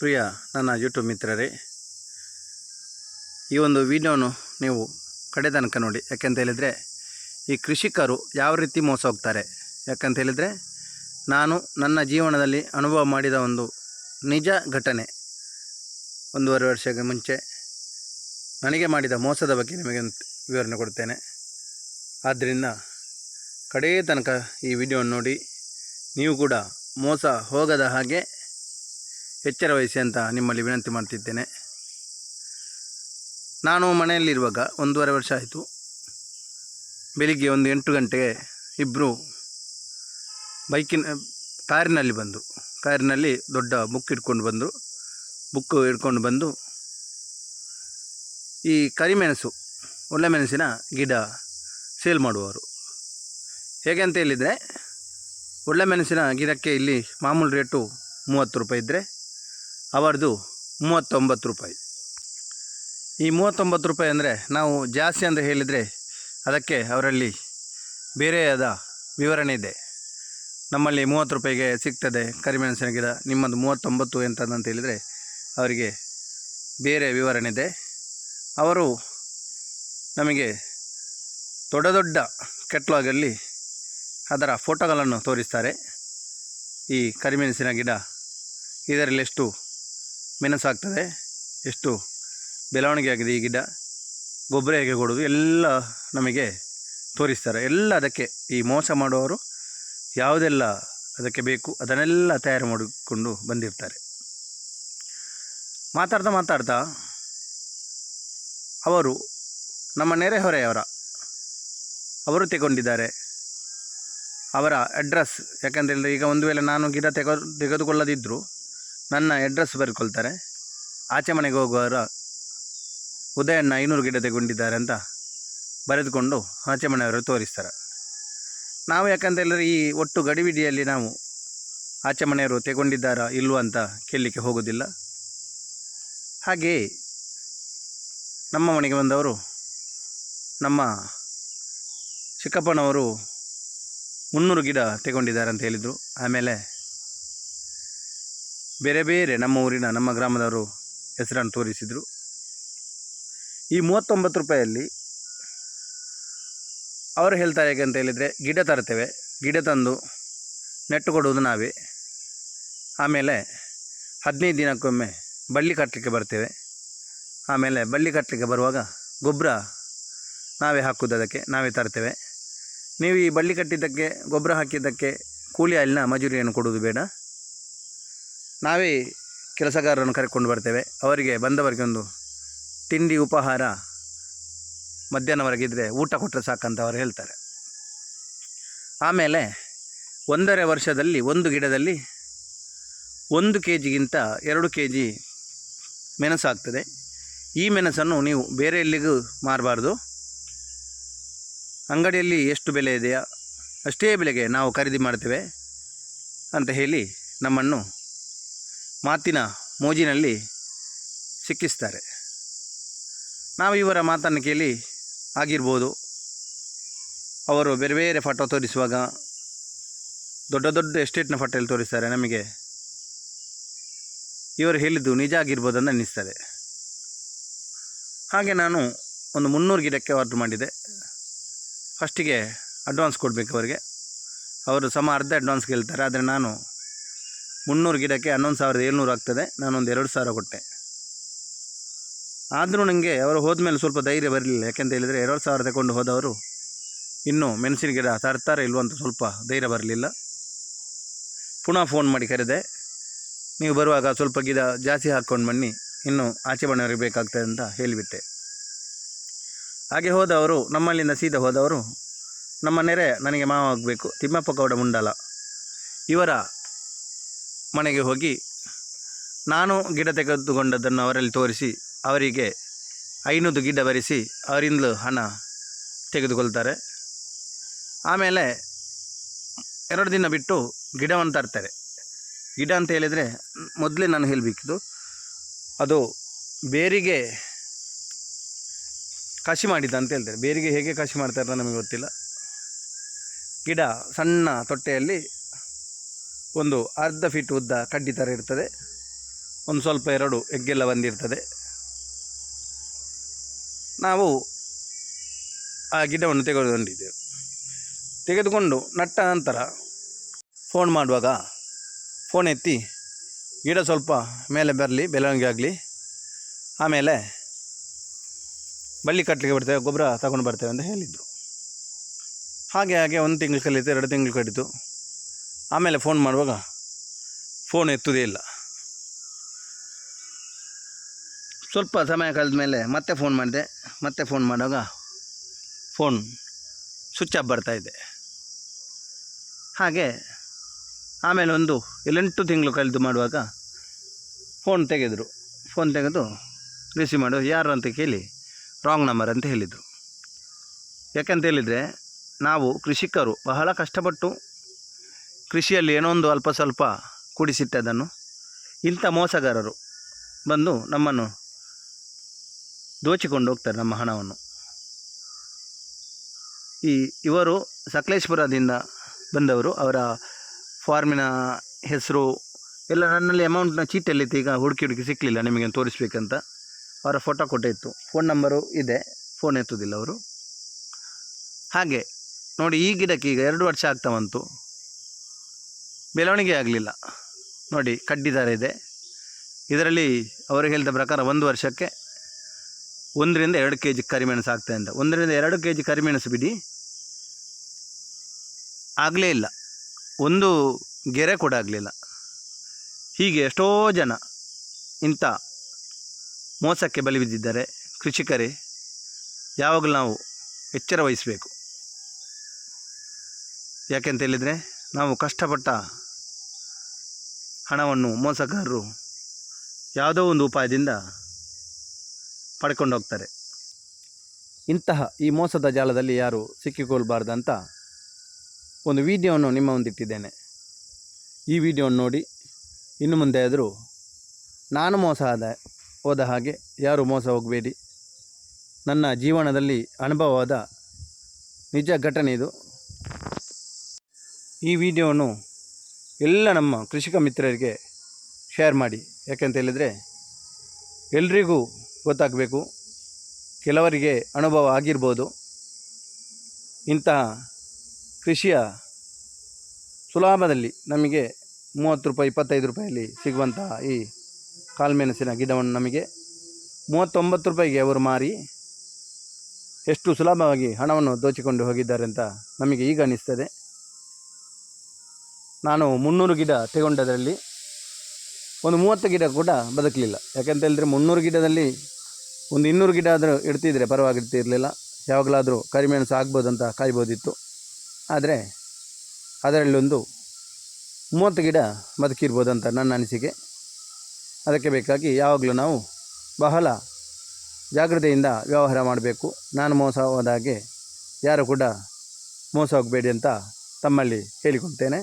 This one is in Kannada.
ಪ್ರಿಯ ನನ್ನ ಯೂಟ್ಯೂಬ್ ಮಿತ್ರರೇ, ಈ ಒಂದು ವಿಡಿಯೋನು ನೀವು ಕಡೆ ತನಕ ನೋಡಿ. ಯಾಕೆಂತ ಹೇಳಿದರೆ, ಈ ಕೃಷಿಕರು ಯಾವ ರೀತಿ ಮೋಸ ಹೋಗ್ತಾರೆ? ಯಾಕಂತ ಹೇಳಿದರೆ, ನಾನು ನನ್ನ ಜೀವನದಲ್ಲಿ ಅನುಭವ ಮಾಡಿದ ಒಂದು ನಿಜ ಘಟನೆ. ಒಂದೂವರೆ ವರ್ಷಕ್ಕೆ ಮುಂಚೆ ನನಗೆ ಮಾಡಿದ ಮೋಸದ ಬಗ್ಗೆ ನಿಮಗೆ ವಿವರಣೆ ಕೊಡ್ತೇನೆ. ಆದ್ದರಿಂದ ಕಡೆಯ ತನಕ ಈ ವಿಡಿಯೋ ನೋಡಿ, ನೀವು ಕೂಡ ಮೋಸ ಹೋಗದ ಹಾಗೆ ಎಚ್ಚರ ವಹಿಸಿ ಅಂತ ನಿಮ್ಮಲ್ಲಿ ವಿನಂತಿ ಮಾಡ್ತಿದ್ದೇನೆ. ನಾನು ಮನೆಯಲ್ಲಿರುವಾಗ ಒಂದೂವರೆ ವರ್ಷ ಆಯಿತು. ಬೆಳಿಗ್ಗೆ ಒಂದು ಎಂಟು ಗಂಟೆಗೆ ಇಬ್ಬರು ಬೈಕಿನ, ಕಾರಿನಲ್ಲಿ ಬಂದು ಕಾರಿನಲ್ಲಿ ದೊಡ್ಡ ಬುಕ್ ಇಟ್ಕೊಂಡು ಬಂದರು. ಬುಕ್ ಹಿಡ್ಕೊಂಡು ಬಂದು ಈ ಕರಿಮೆಣಸು, ಒಳ್ಳೆ ಮೆಣಸಿನ ಗಿಡ ಸೇಲ್ ಮಾಡುವವರು. ಹೇಗೆ ಅಂತ ಹೇಳಿದರೆ, ಒಳ್ಳೆ ಮೆಣಸಿನ ಗಿಡಕ್ಕೆ ಇಲ್ಲಿ ಮಾಮೂಲು ರೇಟು ಮೂವತ್ತು ರೂಪಾಯಿ ಇದ್ದರೆ ಅವರದು ಮೂವತ್ತೊಂಬತ್ತು ರೂಪಾಯಿ. ಈ ಮೂವತ್ತೊಂಬತ್ತು ರೂಪಾಯಿ ಅಂದರೆ ನಾವು ಜಾಸ್ತಿ ಅಂತ ಹೇಳಿದರೆ ಅದಕ್ಕೆ ಅವರಲ್ಲಿ ಬೇರೆಯಾದ ವಿವರಣೆ ಇದೆ. ನಮ್ಮಲ್ಲಿ ಮೂವತ್ತು ರೂಪಾಯಿಗೆ ಸಿಗ್ತದೆ ಕರಿಮೆಣಸಿನ ಗಿಡ, ನಿಮ್ಮದು ಮೂವತ್ತೊಂಬತ್ತು ಎಂತದಂತ ಹೇಳಿದರೆ ಅವರಿಗೆ ಬೇರೆ ವಿವರಣೆ ಇದೆ. ಅವರು ನಮಗೆ ದೊಡ್ಡ ದೊಡ್ಡ ಕೆಟ್ಲಾಗಲ್ಲಿ ಅದರ ಫೋಟೋಗಳನ್ನು ತೋರಿಸ್ತಾರೆ. ಈ ಕರಿಮೆಣಸಿನ ಗಿಡ ಇದರಲ್ಲಿ ಎಷ್ಟು ಮೆಣಸಾಗ್ತದೆ. ಎಷ್ಟು ಬೆಳವಣಿಗೆ ಆಗಿದೆ ಈ ಗಿಡ? ಗೊಬ್ಬರ ಹೇಗೆ ಕೊಡೋದು? ಎಲ್ಲ ನಮಗೆ ತೋರಿಸ್ತಾರೆ. ಎಲ್ಲ ಅದಕ್ಕೆ ಈ ಮೋಸ ಮಾಡುವವರು ಯಾವುದೆಲ್ಲ ಅದಕ್ಕೆ ಬೇಕು ಅದನ್ನೆಲ್ಲ ತಯಾರು ಮಾಡಿಕೊಂಡು ಬಂದಿರ್ತಾರೆ. ಮಾತಾಡ್ತಾ ಮಾತಾಡ್ತಾ ಅವರು ನಮ್ಮ ನೆರೆಹೊರೆಯವರ ಅವರು ತೆಗೊಂಡಿದ್ದಾರೆ. ಅವರ ಅಡ್ರೆಸ್ ಯಾಕಂತೇಳಿದ್ರೆ ಈಗ ಒಂದು ವೇಳೆ ನಾನು ಗಿಡ ತೆಗೆದು ತೆಗೆದುಕೊಳ್ಳದಿದ್ದರೂ ನನ್ನ ಅಡ್ರೆಸ್ ಬರ್ಕೊಳ್ತಾರೆ. ಆಚೆ ಮನೆಗೆ ಹೋಗುವವರ ಉದಯಣ್ಣ ಐನೂರು ಗಿಡ ತಗೊಂಡಿದ್ದಾರೆ ಅಂತ ಬರೆದುಕೊಂಡು ಆಚೆ ಮನೆಯವರು ತೋರಿಸ್ತಾರೆ. ನಾವು ಯಾಕಂತ ಹೇಳಿದ್ರೆ ಈ ಒಟ್ಟು ಗಡಿಬಿಡಿಯಲ್ಲಿ ನಾವು ಆಚೆ ಮನೆಯವರು ತೆಗೊಂಡಿದ್ದಾರಾ ಇಲ್ವೋ ಅಂತ ಕೇಳಲಿಕ್ಕೆ ಹೋಗೋದಿಲ್ಲ. ಹಾಗೆಯೇ ನಮ್ಮ ಮನೆಗೆ ಬಂದವರು ನಮ್ಮ ಚಿಕ್ಕಪ್ಪನವರು ಮುನ್ನೂರು ಗಿಡ ತಗೊಂಡಿದ್ದಾರೆ ಅಂತ ಹೇಳಿದರು. ಆಮೇಲೆ ಬೇರೆ ಬೇರೆ ನಮ್ಮ ಊರಿನ, ನಮ್ಮ ಗ್ರಾಮದವರು ಹೆಸರನ್ನು ತೋರಿಸಿದರು. ಈ ಮೂವತ್ತೊಂಬತ್ತು ರೂಪಾಯಲ್ಲಿ ಅವರು ಹೇಳ್ತಾರೆ ಹೇಗೆ ಅಂತ ಹೇಳಿದರೆ, ಗಿಡ ತರ್ತೇವೆ. ಗಿಡ ತಂದು ನೆಟ್ಟು ಕೊಡುವುದು ನಾವೇ. ಆಮೇಲೆ ಹದಿನೈದು ದಿನಕ್ಕೊಮ್ಮೆ ಬಳ್ಳಿ ಕಟ್ಟಲಿಕ್ಕೆ ಬರ್ತೇವೆ. ಆಮೇಲೆ ಬಳ್ಳಿ ಕಟ್ಟಲಿಕ್ಕೆ ಬರುವಾಗ ಗೊಬ್ಬರ ನಾವೇ ಹಾಕೋದು ಅದಕ್ಕೆ, ನಾವೇ ತರ್ತೇವೆ. ನೀವು ಈ ಬಳ್ಳಿ ಕಟ್ಟಿದ್ದಕ್ಕೆ, ಗೊಬ್ಬರ ಹಾಕಿದ್ದಕ್ಕೆ ಕೂಲಿ ಅಲ್ಲಿನ ಮಜೂರಿಯನ್ನು ಕೊಡುವುದು ಬೇಡ. ನಾವೇ ಕೆಲಸಗಾರರನ್ನು ಕರೆಕೊಂಡು ಬರ್ತೇವೆ. ಅವರಿಗೆ ಬಂದವರಿಗೆ ಒಂದು ತಿಂಡಿ ಉಪಹಾರ ಮಧ್ಯಾಹ್ನವರೆಗಿದ್ದರೆ ಊಟ ಕೊಟ್ಟರೆ ಸಾಕಂತ ಅವರು ಹೇಳ್ತಾರೆ. ಆಮೇಲೆ ಒಂದರೆ ವರ್ಷದಲ್ಲಿ ಒಂದು ಗಿಡದಲ್ಲಿ ಒಂದು ಕೆ ಜಿಗಿಂತ ಎರಡು ಕೆ ಜಿ ಮೆಣಸಾಗ್ತದೆ ಈ ಮೆಣಸನ್ನು ನೀವು ಬೇರೆ ಎಲ್ಲಿಗೂ ಮಾರಬಾರ್ದು. ಅಂಗಡಿಯಲ್ಲಿ ಎಷ್ಟು ಬೆಲೆ ಇದೆಯಾ ಅಷ್ಟೇ ಬೆಲೆಗೆ ನಾವು ಖರೀದಿ ಮಾಡ್ತೇವೆ ಅಂತ ಹೇಳಿ ನಮ್ಮನ್ನು ಮಾತಿನ ಮೋಜಿನಲ್ಲಿ ಸಿಕ್ಕಿಸ್ತಾರೆ. ನಾವು ಇವರ ಮಾತನ್ನು ಕೇಳಿ ಆಗಿರ್ಬೋದು. ಅವರು ಬೇರೆ ಬೇರೆ ಫೋಟೋ ತೋರಿಸುವಾಗ ದೊಡ್ಡ ದೊಡ್ಡ ಎಸ್ಟೇಟ್ನ ಫೋಟೋಲ್ಲಿ ತೋರಿಸ್ತಾರೆ ನಮಗೆ. ಇವರು ಹೇಳಿದ್ದು ನಿಜ ಆಗಿರ್ಬೋದು ಅಂತ ಅನ್ನಿಸ್ತದೆ. ಹಾಗೆ ನಾನು ಒಂದು ಮುನ್ನೂರು ಗಿಡಕ್ಕೆ ಆರ್ಡ್ರ್ ಮಾಡಿದೆ. ಫಸ್ಟಿಗೆ ಅಡ್ವಾನ್ಸ್ ಕೊಡಬೇಕು ಅವರಿಗೆ. ಅವರು ಸಮ ಅರ್ಧ ಅಡ್ವಾನ್ಸ್ ಕೇಳ್ತಾರೆ, ಆದರೆ ನಾನು ಮುನ್ನೂರು ಗಿಡಕ್ಕೆ ಹನ್ನೊಂದು ಸಾವಿರದ ಏಳ್ನೂರು ಆಗ್ತದೆ. ನಾನೊಂದು ಎರಡು ಸಾವಿರ ಕೊಟ್ಟೆ. ಆದರೂ ನನಗೆ ಅವರು ಹೋದ್ಮೇಲೆ ಸ್ವಲ್ಪ ಧೈರ್ಯ ಬರಲಿಲ್ಲ. ಯಾಕೆಂತ ಹೇಳಿದರೆ ಎರಡು ಸಾವಿರ ತಗೊಂಡು ಹೋದವರು ಇನ್ನೂ ಮೆಣಸಿನ ಗಿಡ ತರ್ತಾರೆ ಇಲ್ವೋ ಅಂತ ಸ್ವಲ್ಪ ಧೈರ್ಯ ಬರಲಿಲ್ಲ. ಪುನಃ ಫೋನ್ ಮಾಡಿ ಕರೆದೆ, ನೀವು ಬರುವಾಗ ಸ್ವಲ್ಪ ಗಿಡ ಜಾಸ್ತಿ ಹಾಕ್ಕೊಂಡು ಬನ್ನಿ. ಇನ್ನು ಆಚೆ ಬಣ್ಣವರಿಗೆ ಬೇಕಾಗ್ತದೆ ಅಂತ ಹೇಳಿಬಿಟ್ಟೆ. ಹಾಗೆ ಹೋದವರು, ನಮ್ಮಲ್ಲಿಂದ ಸೀದಾ ಹೋದವರು, ನಮ್ಮ ನೆರೆ ನನಗೆ ಮಾವ ಆಗಬೇಕು. ತಿಮ್ಮಪ್ಪ ಗೌಡ ಮುಂಡಲ. ಇವರ ಮನೆಗೆ ಹೋಗಿ ನಾನು ಗಿಡ ತೆಗೆದುಕೊಂಡದ್ದನ್ನು ಅವರಲ್ಲಿ ತೋರಿಸಿ ಅವರಿಗೆ ಐನೂರು ಗಿಡ ಬರೆಸಿ ಅವರಿಂದಲೂ ಹಣ ತೆಗೆದುಕೊಳ್ತಾರೆ. ಆಮೇಲೆ ಎರಡು ದಿನ ಬಿಟ್ಟು ಗಿಡವನ್ನು ತರ್ತಾರೆ. ಗಿಡ ಅಂತ ಹೇಳಿದರೆ ಮೊದಲೇ ನಾನು ಹೇಳಬೇಕಿದ್ದು ಅದು ಬೇರಿಗೆ ಕಸಿ ಮಾಡಿದ ಅಂತ ಹೇಳ್ತಾರೆ. ಬೇರಿಗೆ ಹೇಗೆ ಕಸಿ ಮಾಡ್ತಾರೆ ನಮಗೆ ಗೊತ್ತಿಲ್ಲ. ಗಿಡ ಸಣ್ಣ ತೊಟ್ಟೆಯಲ್ಲಿ ಒಂದು ಅರ್ಧ ಫೀಟ್ ಉದ್ದ ಕಡ್ಡಿ ಥರ ಇರ್ತದೆ. ಒಂದು ಸ್ವಲ್ಪ ಎರಡು ಎಗ್ಗೆಲ್ಲ ಬಂದಿರ್ತದೆ. ನಾವು ಆ ಗಿಡವನ್ನು ತೆಗೆದುಕೊಂಡಿದ್ದೆವು. ತೆಗೆದುಕೊಂಡು ನಟ್ಟ ನಂತರ ಫೋನ್ ಮಾಡುವಾಗ ಫೋನ್ ಎತ್ತಿ, ಗಿಡ ಸ್ವಲ್ಪ ಮೇಲೆ ಬರಲಿ, ಬೆಳವಣಿಗೆ ಆಗಲಿ. ಆಮೇಲೆ ಬಳ್ಳಿ ಕಟ್ಟಲಿಕ್ಕೆ ಬರ್ತೇವೆ, ಗೊಬ್ಬರ ತಗೊಂಡು ಬರ್ತೇವೆ ಅಂತ ಹೇಳಿದರು. ಹಾಗೆ ಹಾಗೆ ಒಂದು ತಿಂಗಳು ಕಲಿತು, ಎರಡು ತಿಂಗಳು ಕಡಿತು ಆಮೇಲೆ ಫೋನ್ ಮಾಡುವಾಗ ಫೋನ್ ಎತ್ತುವುದೇ ಇಲ್ಲ. ಸ್ವಲ್ಪ ಸಮಯ ಕಳೆದ ಮೇಲೆ ಮತ್ತೆ ಫೋನ್ ಮಾಡಿದೆ. ಮತ್ತೆ ಫೋನ್ ಮಾಡುವಾಗ ಫೋನ್ ಸ್ವಿಚ್ ಆಫ್ ಬರ್ತಾಯಿದೆ ಹಾಗೆ ಆಮೇಲೆ ಒಂದು ಏಳೆಂಟು ತಿಂಗಳು ಕಳೆದು ಮಾಡುವಾಗ ಫೋನ್ ತೆಗೆದರು. ಫೋನ್ ತೆಗೆದು ರಿಸೀವ್ ಮಾಡು ಯಾರು ಅಂತ ಕೇಳಿ ರಾಂಗ್ ನಂಬರ್ ಅಂತ ಹೇಳಿದರು. ಯಾಕಂತ ಹೇಳಿದರೆ ನಾವು ಕೃಷಿಕರು ಬಹಳ ಕಷ್ಟಪಟ್ಟು ಕೃಷಿಯಲ್ಲಿ ಏನೋ ಒಂದು ಅಲ್ಪ ಸ್ವಲ್ಪ ಕೂಡಿಸಿಟ್ಟದನ್ನು ಇಂಥ ಮೋಸಗಾರರು ಬಂದು ನಮ್ಮನ್ನು ದೋಚಿಕೊಂಡು ಹೋಗ್ತಾರೆ ನಮ್ಮ ಹಣವನ್ನು. ಈ ಇವರು ಸಕಲೇಶ್ಪುರದಿಂದ ಬಂದವರು, ಅವರ ಫಾರ್ಮಿನ ಹೆಸರು ಎಲ್ಲ ನನ್ನಲ್ಲಿ ಅಮೌಂಟ್ನ ಚೀಟಲ್ಲಿತ್ತು ಈಗ ಹುಡುಕಿ ಹುಡುಕಿ ಸಿಕ್ಕಲಿಲ್ಲ ನಿಮಗೆ ತೋರಿಸ್ಬೇಕಂತ. ಅವರ ಫೋಟೋ ಕೊಟ್ಟಿತ್ತು ಫೋನ್ ನಂಬರು ಇದೆ, ಫೋನ್ ಎತ್ತೋದಿಲ್ಲ ಅವರು. ಹಾಗೆ ನೋಡಿ, ಈ ಗಿಡಕ್ಕೆ ಈಗ ಎರಡು ವರ್ಷ ಆಗ್ತಾ ಬಂತು. ಬೆಳವಣಿಗೆ ಆಗಲಿಲ್ಲ. ನೋಡಿ, ಕಡ್ಡಿದಾರ ಇದೆ. ಇದರಲ್ಲಿ ಅವರು ಹೇಳಿದ ಪ್ರಕಾರ ಒಂದು ವರ್ಷಕ್ಕೆ ಒಂದರಿಂದ ಎರಡು ಕೆ ಜಿ ಕರಿಮೆಣಸು ಆಗ್ತದೆ ಅಂತ. ಒಂದರಿಂದ ಎರಡು ಕೆ ಜಿ ಕರಿಮೆಣಸು ಬಿಡಿ. ಆಗಲೇ ಇಲ್ಲ. ಒಂದು ಗೆರೆ ಕೂಡ ಆಗಲಿಲ್ಲ. ಹೀಗೆ ಎಷ್ಟೋ ಜನ ಇಂಥ ಮೋಸಕ್ಕೆ ಬಲಿ ಬಿದ್ದಿದ್ದಾರೆ. ಕೃಷಿಕರೇ, ಯಾವಾಗಲೂ ನಾವು ಎಚ್ಚರ ವಹಿಸಬೇಕು. ಯಾಕೆಂತ ಹೇಳಿದರೆ, ನಾವು ಕಷ್ಟಪಟ್ಟ ಹಣವನ್ನು ಮೋಸಗಾರರು ಯಾವುದೋ ಒಂದು ಉಪಾಯದಿಂದ ಪಡ್ಕೊಂಡು ಹೋಗ್ತಾರೆ ಇಂತಹ ಈ ಮೋಸದ ಜಾಲದಲ್ಲಿ ಯಾರು ಸಿಕ್ಕಿಕೊಳ್ಬಾರ್ದಂತ ಒಂದು ವಿಡಿಯೋವನ್ನು ನಿಮ್ಮ ಮುಂದಿಟ್ಟಿದ್ದೇನೆ. ಈ ವಿಡಿಯೋವನ್ನು ನೋಡಿ, ಇನ್ನು ಮುಂದೆ ಆದರೂ ನಾನು ಮೋಸ ಆದ, ಹೋದ ಹಾಗೆ ಯಾರು ಮೋಸ ಹೋಗಬೇಡಿ. ನನ್ನ ಜೀವನದಲ್ಲಿ ಅನುಭವವಾದ ನಿಜ ಘಟನೆ ಇದು. ಈ ವಿಡಿಯೋವನ್ನು ಎಲ್ಲ ನಮ್ಮ ಕೃಷಿಕ ಮಿತ್ರರಿಗೆ ಶೇರ್ ಮಾಡಿ. ಯಾಕೆಂತ ಹೇಳಿದರೆ, ಎಲ್ರಿಗೂ ಗೊತ್ತಾಗಬೇಕು, ಕೆಲವರಿಗೆ ಅನುಭವ ಆಗಿರ್ಬೋದು. ಇಂತಹ ಕೃಷಿಯ ಸುಲಭದಲ್ಲಿ ನಮಗೆ ಮೂವತ್ತು ರೂಪಾಯಿ, ಇಪ್ಪತ್ತೈದು ರೂಪಾಯಲ್ಲಿ ಸಿಗುವಂತಹ ಈ ಕಾಳುಮೆಣಸಿನ ಗಿಡವನ್ನು ನಮಗೆ ಮೂವತ್ತೊಂಬತ್ತು ರೂಪಾಯಿಗೆ ಅವರು ಮಾರಿ ಎಷ್ಟು ಸುಲಭವಾಗಿ ಹಣವನ್ನು ದೋಚಿಕೊಂಡು ಹೋಗಿದ್ದಾರೆ ಅಂತ ನಮಗೆ ಈಗ ಅನಿಸ್ತದೆ. ನಾನು ಮುನ್ನೂರು ಗಿಡ ತಗೊಂಡದರಲ್ಲಿ ಒಂದು ಮೂವತ್ತು ಗಿಡ ಕೂಡ ಬದುಕಲಿಲ್ಲ. ಯಾಕೆಂತ ಹೇಳಿದ್ರೆ ಮುನ್ನೂರು ಗಿಡದಲ್ಲಿ ಒಂದು ಇನ್ನೂರು ಗಿಡ ಆದರೂ ಇಡ್ತಿದ್ರೆ ಪರವಾಗಿರ್ತಿರಲಿಲ್ಲ. ಯಾವಾಗಲಾದರೂ ಕರಿಮೆಣಸು ಆಗ್ಬೋದು ಅಂತ ಕಾಯ್ಬೋದಿತ್ತು. ಆದರೆ ಅದರಲ್ಲೊಂದು ಮೂವತ್ತು ಗಿಡ ಬದುಕಿರ್ಬೋದು ಅಂತ ನನ್ನ ಅನಿಸಿಕೆ. ಅದಕ್ಕೆ ಬೇಕಾಗಿ ಯಾವಾಗಲೂ ನಾವು ಬಹಳ ಜಾಗ್ರತೆಯಿಂದ ವ್ಯವಹಾರ ಮಾಡಬೇಕು. ನಾನು ಮೋಸ ಹೋದ ಹಾಗೆ ಯಾರು ಕೂಡ ಮೋಸ ಹೋಗಬೇಡಿ ಅಂತ ತಮ್ಮಲ್ಲಿ ಹೇಳಿಕೊಳ್ತೇನೆ.